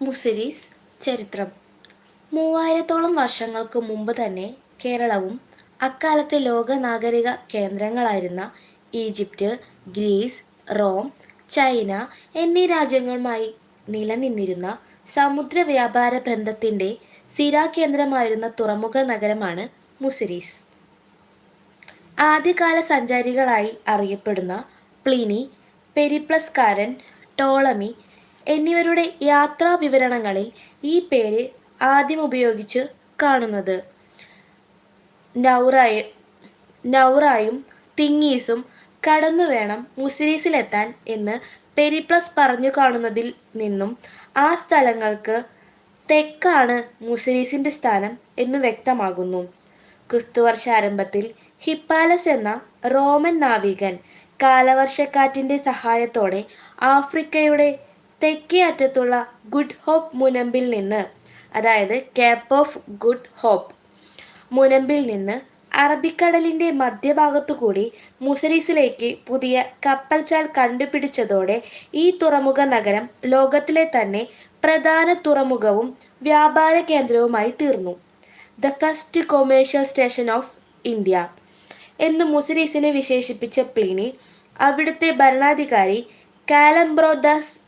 മുസിരീസ് ചരിത്രം. മൂവായിരത്തോളം വർഷങ്ങൾക്ക് മുമ്പ് തന്നെ കേരളവും അക്കാലത്തെ ലോക നാഗരിക കേന്ദ്രങ്ങളായിരുന്ന ഈജിപ്റ്റ് ഗ്രീസ് റോം ചൈന എന്നീ രാജ്യങ്ങളുമായി നിലനിന്നിരുന്ന സമുദ്ര വ്യാപാര ബന്ധത്തിന്റെ സിരാകേന്ദ്രമായിരുന്ന തുറമുഖ നഗരമാണ് മുസിരീസ്. ആദ്യകാല സഞ്ചാരികളായി അറിയപ്പെടുന്ന പ്ലിനി പെരിപ്ലസ്കാരൻ ടോളമി എന്നിവരുടെ യാത്രാ വിവരണങ്ങളിൽ ഈ പേര് ആദ്യം ഉപയോഗിച്ച് കാണുന്നത്. നൗറായ നൗറായും തിങ്ങീസും കടന്നു വേണം മുസിരീസിലെത്താൻ എന്ന് പെരിപ്ലസ് പറഞ്ഞു കാണുന്നതിൽ നിന്നും ആ സ്ഥലങ്ങൾക്ക് തെക്കാണ് മുസിരീസിന്റെ സ്ഥാനം എന്ന് വ്യക്തമാകുന്നു. ക്രിസ്തുവർഷാരംഭത്തിൽ ഹിപ്പാലസ് എന്ന റോമൻ നാവികൻ കാലവർഷക്കാറ്റിന്റെ സഹായത്തോടെ ആഫ്രിക്കയുടെ തെക്കേ അറ്റത്തുള്ള ഗുഡ് ഹോപ്പ് മുനമ്പിൽ നിന്ന് അതായത് കേപ്പ് ഓഫ് ഗുഡ് ഹോപ്പ് മുനമ്പിൽ നിന്ന് അറബിക്കടലിന്റെ മധ്യഭാഗത്തു കൂടി മുസരീസിലേക്ക് പുതിയ കപ്പൽചാൽ കണ്ടുപിടിച്ചതോടെ ഈ തുറമുഖ നഗരം ലോകത്തിലെ തന്നെ പ്രധാന തുറമുഖവും വ്യാപാര കേന്ദ്രവുമായി തീർന്നു. The first commercial station of India എന്ന് മുസരീസിനെ വിശേഷിപ്പിച്ച പ്ലീനി അവിടുത്തെ ഭരണാധികാരി കാലംബ്രോദാസ്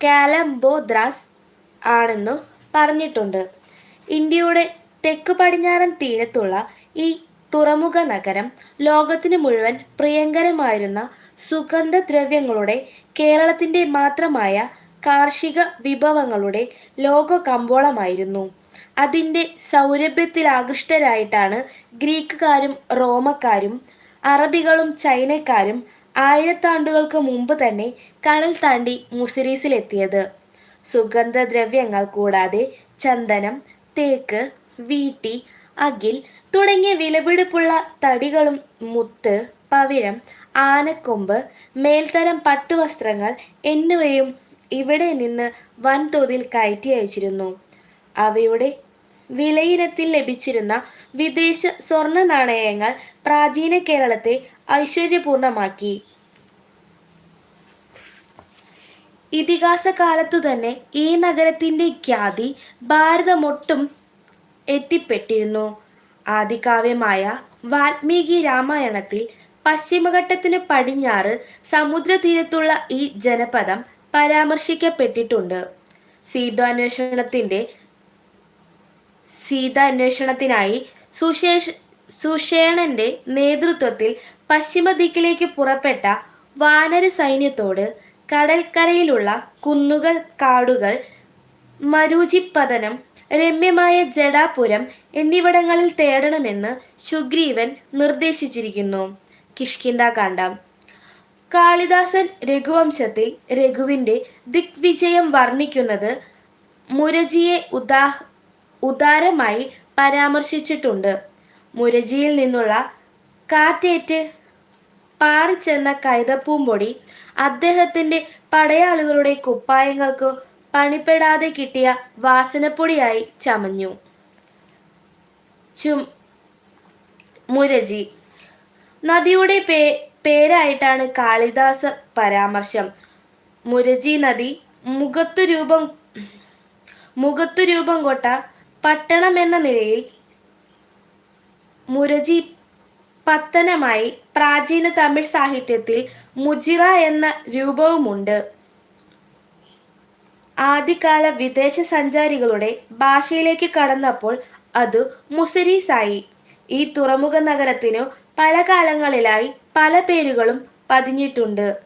കാലംബോദ്രാസ് ആണെന്നു പറഞ്ഞിട്ടുണ്ട്. ഇന്ത്യയുടെ തെക്കു പടിഞ്ഞാറൻ തീരത്തുള്ള ഈ തുറമുഖ നഗരം ലോകത്തിന് മുഴുവൻ പ്രിയങ്കരമായിരുന്ന സുഗന്ധദ്രവ്യങ്ങളുടെ കേരളത്തിന്റെ മാത്രമായ കാർഷിക വിഭവങ്ങളുടെ ലോക കമ്പോളമായിരുന്നു അതിന്റെ സൗരഭ്യത്തിൽ ആകൃഷ്ടരായിട്ടാണ് ഗ്രീക്കുകാരും റോമക്കാരും അറബികളും ചൈനക്കാരും ആയിരത്താണ്ടുകൾക്ക് മുമ്പ് തന്നെ കടൽ താണ്ടി മുസിരീസിലെത്തിയത്. സുഗന്ധദ്രവ്യങ്ങൾ കൂടാതെ ചന്ദനം തേക്ക് വീട്ടി അകിൽ തുടങ്ങിയ വിലപിടിപ്പുള്ള തടികളും മുത്ത് പവിഴം ആനക്കൊമ്പ് മേൽത്തരം പട്ടുവസ്ത്രങ്ങൾ എന്നിവയും ഇവിടെ നിന്ന് വൻതോതിൽ കയറ്റി അയച്ചിരുന്നു. അവയുടെ വിലയിനത്തിൽ ലഭിച്ചിരുന്ന വിദേശ സ്വർണ നാണയങ്ങൾ പ്രാചീന കേരളത്തെ ഐശ്വര്യപൂർണമാക്കി. ഇതിഹാസ കാലത്തു തന്നെ ഈ നഗരത്തിന്റെ ഖ്യാതി ഭാരതമൊട്ടും എത്തിപ്പെട്ടിരുന്നു. ആദികാവ്യമായ വാൽമീകി രാമായണത്തിൽ പശ്ചിമഘട്ടത്തിന് പടിഞ്ഞാറ് സമുദ്രതീരത്തുള്ള ഈ ജനപദം പരാമർശിക്കപ്പെട്ടിട്ടുണ്ട്. സീതാന്വേഷണത്തിന്റെ സീതാന്വേഷണത്തിനായി സുശേഷ് സുഷേണന്റെ നേതൃത്വത്തിൽ പശ്ചിമ ദിക്കിലേക്ക് പുറപ്പെട്ട വാനര സൈന്യത്തോട് കടൽക്കരയിലുള്ള കുന്നുകൾ കാടുകൾ മരൂചിപ്പതനം രമ്യമായ ജഡാപുരം എന്നിവിടങ്ങളിൽ തേടണമെന്ന് സുഗ്രീവൻ നിർദ്ദേശിച്ചിരിക്കുന്നു. കിഷ്കിന്താകാന്ഡം കാളിദാസൻ രഘുവംശത്തിൽ രഘുവിന്റെ ദിഗ്വിജയം വർണിക്കുന്നത് മുരജിയെ ഉദാ ഉദാരമായി പരാമർശിച്ചിട്ടുണ്ട്. മുരജിയിൽ നിന്നുള്ള കാറ്റേറ്റ് പാറിച്ചെന്ന കൈതപ്പൂമ്പൊടി അദ്ദേഹത്തിന്റെ പടയാളികളുടെ കുപ്പായങ്ങൾക്ക് പണിപ്പെടാതെ കിട്ടിയ വാസനപ്പൊടിയായി ചമഞ്ഞു. ചും മുരജി. നദിയുടെ പേ പേരായിട്ടാണ് കാളിദാസ പരാമർശം. മുരജി നദി മുഖത്തു രൂപം മുഖത്തു രൂപം കൊണ്ട പട്ടണം എന്ന നിലയിൽ മുരജി പത്തനമായി പ്രാചീന തമിഴ് സാഹിത്യത്തിൽ മുജിറ എന്ന രൂപവുമുണ്ട്. ആദ്യകാല വിദേശ സഞ്ചാരികളുടെ ഭാഷയിലേക്ക് കടന്നപ്പോൾ അത് മുസരീസായി. ഈ തുറമുഖ നഗരത്തിനു പല കാലങ്ങളിലായി പല പേരുകളും പതിഞ്ഞിട്ടുണ്ട്.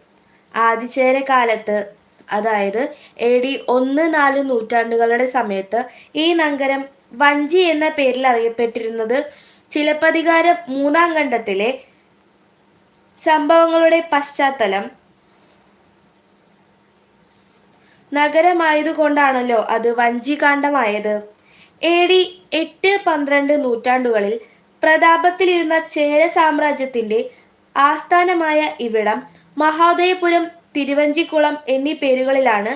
ആദിചേര കാലത്ത് അതായത് എ ഡി ഒന്ന് നാല് നൂറ്റാണ്ടുകളുടെ സമയത്ത് ഈ നഗരം വഞ്ചി എന്ന പേരിൽ അറിയപ്പെട്ടിരുന്നത് ചിലപ്പതികാരം മൂന്നാം ഖണ്ഡത്തിലെ സംഭവങ്ങളുടെ പശ്ചാത്തലം നഗരമായതുകൊണ്ടാണല്ലോ അത് വഞ്ചികാന്ഡമായത്. എ ഡി എട്ട് പന്ത്രണ്ട് നൂറ്റാണ്ടുകളിൽ പ്രതാപത്തിലിരുന്ന ചേര സാമ്രാജ്യത്തിന്റെ ആസ്ഥാനമായ ഇവിടം മഹോദയപുരം തിരുവഞ്ചിക്കുളം എന്നീ പേരുകളിലാണ്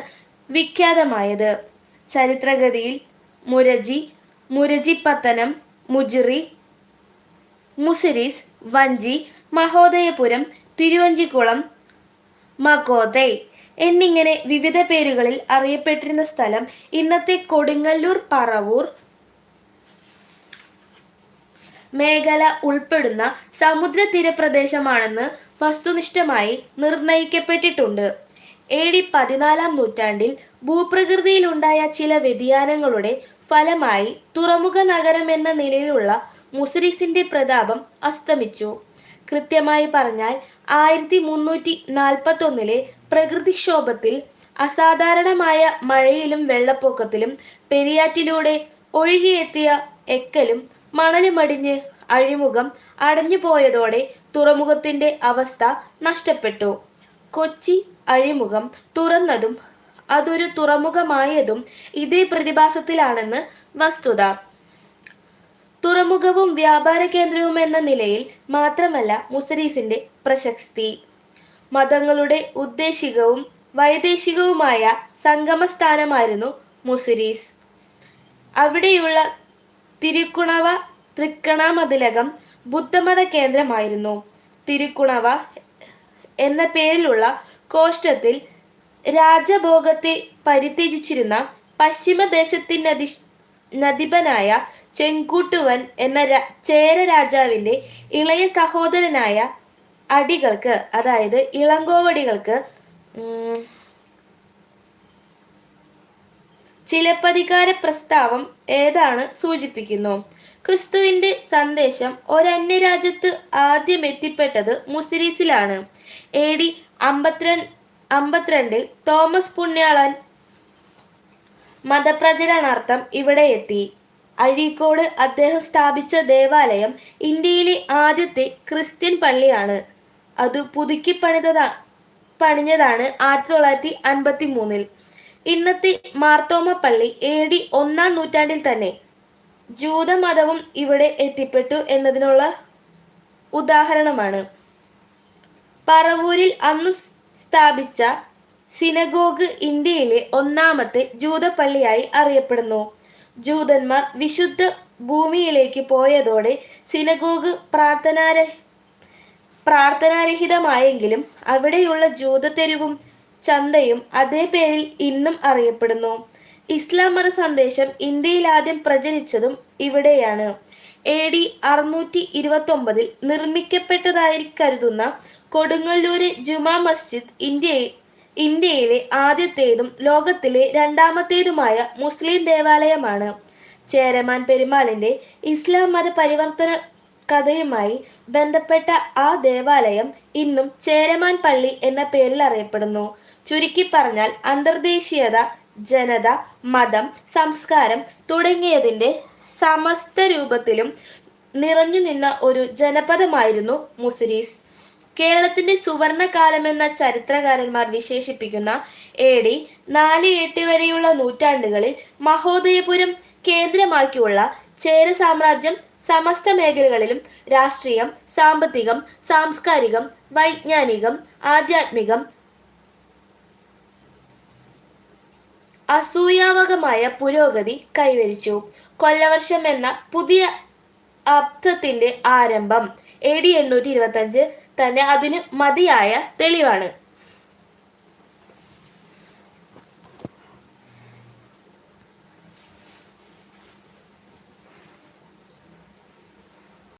വിഖ്യാതമായത്. ചരിത്രഗതിയിൽ മുരജി മുരജിപ്പത്തനം മുജിറി മുസിരിസ് വഞ്ചി മഹോദയപുരം തിരുവഞ്ചിക്കുളം മഗോദയ് എന്നിങ്ങനെ വിവിധ പേരുകളിൽ അറിയപ്പെട്ടിരുന്ന സ്ഥലം ഇന്നത്തെ കൊടുങ്ങല്ലൂർ പറവൂർ മേഖല ഉൾപ്പെടുന്ന സമുദ്ര തീരപ്രദേശമാണെന്ന് വസ്തുനിഷ്ഠമായി നിർണയിക്കപ്പെട്ടിട്ടുണ്ട് എ ഡി പതിനാലാം നൂറ്റാണ്ടിൽ ഭൂപ്രകൃതിയിലുണ്ടായ ചില വ്യതിയാനങ്ങളുടെ ഫലമായി തുറമുഖ നഗരം എന്ന നിലയിലുള്ള മുസരിസിന്റെ പ്രതാപം അസ്തമിച്ചു. കൃത്യമായി പറഞ്ഞാൽ ആയിരത്തി മുന്നൂറ്റി നാൽപ്പത്തി ഒന്നിലെ പ്രകൃതിക്ഷോഭത്തിൽ അസാധാരണമായ മഴയിലും വെള്ളപ്പൊക്കത്തിലും പെരിയാറ്റിലൂടെ ഒഴുകിയെത്തിയ എക്കലും മണലുമടിഞ്ഞ് അഴിമുഖം അടഞ്ഞു പോയതോടെ തുറമുഖത്തിന്റെ അവസ്ഥ നഷ്ടപ്പെട്ടു. കൊച്ചി അഴിമുഖം തുറന്നതും അതൊരു തുറമുഖമായതും ഇതേ പ്രതിഭാസത്തിലാണെന്ന് വസ്തുത. തുറമുഖവും വ്യാപാര കേന്ദ്രവും എന്ന നിലയിൽ മാത്രമല്ല മുസരീസിന്റെ പ്രശസ്തി. മതങ്ങളുടെ ഉദ്ദേശികവും വൈദേശികവുമായ സംഗമസ്ഥാനമായിരുന്നു മുസിരീസ്. അവിടെയുള്ള തിരുക്കുണവ തൃക്കണാമതിലകം ബുദ്ധമത കേന്ദ്രമായിരുന്നു. തിരുക്കുണവ എന്ന പേരിലുള്ള കോഷ്ടത്തിൽ രാജഭോഗത്തെ പരിത്യജിച്ചിരുന്ന പശ്ചിമദേശത്തിനധി നദിപനായ ചെങ്കൂട്ടുവൻ എന്ന ചേര രാജാവിന്റെ ഇളയ സഹോദരനായ അടികൾക്ക് അതായത് ഇളങ്കോവടികൾക്ക് ചിലപ്പതികാര പ്രസ്താവം ഏതാണ് സൂചിപ്പിക്കുന്നു? ക്രിസ്തുവിന്റെ സന്ദേശം ഒരന്യരാജ്യത്ത് ആദ്യം എത്തിപ്പെട്ടത് മുസിരീസിലാണ്. എ ഡി അമ്പത്തിരണ്ട് അമ്പത്തിരണ്ടിൽ തോമസ് പുണ്യാളൻ മതപ്രചരണാർത്ഥം ഇവിടെ എത്തി. അഴീക്കോട് അദ്ദേഹം സ്ഥാപിച്ച ദേവാലയം ഇന്ത്യയിലെ ആദ്യത്തെ ക്രിസ്ത്യൻ പള്ളിയാണ്. അത് പുതുക്കി പണിതതാ പണിഞ്ഞതാണ് ആയിരത്തി തൊള്ളായിരത്തി അൻപത്തി മൂന്നിൽ ഇന്നത്തെ മാർത്തോമ പള്ളി എ ഡി ഒന്നാം നൂറ്റാണ്ടിൽ തന്നെ ജൂതമതവും ഇവിടെ എത്തിപ്പെട്ടു എന്നതിനുള്ള ഉദാഹരണമാണ്. പറവൂരിൽ അന്നു സ്ഥാപിച്ച സിനഗോഗ് ഇന്ത്യയിലെ ഒന്നാമത്തെ ജൂതപ്പള്ളിയായി അറിയപ്പെടുന്നു. ജൂതന്മാർ വിശുദ്ധ ഭൂമിയിലേക്ക് പോയതോടെ സിനഗോഗ് പ്രാർത്ഥനാര പ്രാർത്ഥനാരഹിതമായെങ്കിലും അവിടെയുള്ള ജൂതത്തെരുവും ചന്തയും അതേ പേരിൽ ഇന്നും അറിയപ്പെടുന്നു. ഇസ്ലാം മത സന്ദേശം ഇന്ത്യയിൽ ആദ്യം പ്രചരിച്ചതും ഇവിടെയാണ്. എ ഡി അറുന്നൂറ്റി ഇരുപത്തി ഒമ്പതിൽ നിർമ്മിക്കപ്പെട്ടതായി കരുതുന്ന കൊടുങ്ങല്ലൂര് ജുമാ മസ്ജിദ് ഇന്ത്യയിൽ ഇന്ത്യയിലെ ആദ്യത്തേതും ലോകത്തിലെ രണ്ടാമത്തേതുമായ മുസ്ലിം ദേവാലയമാണ്. ചേരമാൻ പെരുമാളിന്റെ ഇസ്ലാം മത പരിവർത്തന കഥയുമായി ബന്ധപ്പെട്ട ആ ദേവാലയം ഇന്നും ചേരമാൻ പള്ളി എന്ന പേരിൽ അറിയപ്പെടുന്നു. ചുരുക്കി പറഞ്ഞാൽ അന്തർദേശീയത ജനത മതം സംസ്കാരം തുടങ്ങിയതിന്റെ സമസ്ത രൂപത്തിലും നിറഞ്ഞു നിന്ന ഒരു ജനപദമായിരുന്നു മുസിരീസ്. കേരളത്തിന്റെ സുവർണകാലമെന്ന ചരിത്രകാരന്മാർ വിശേഷിപ്പിക്കുന്ന എ ഡി നാല് എട്ട് വരെയുള്ള നൂറ്റാണ്ടുകളിൽ മഹോദയപുരം കേന്ദ്രമാക്കിയുള്ള ചേര സാമ്രാജ്യം സമസ്ത മേഖലകളിലും രാഷ്ട്രീയം സാമ്പത്തികം സാംസ്കാരികം വൈജ്ഞാനികം ആധ്യാത്മികം അസൂയാവകമായ പുരോഗതി കൈവരിച്ചു. കൊല്ലവർഷം എന്ന പുതിയ അബ്ദത്തിന്റെ ആരംഭം എ ഡി എണ്ണൂറ്റി ഇരുപത്തി അഞ്ച് തന്നെ അതിന് മതിയായ തെളിവാണ്.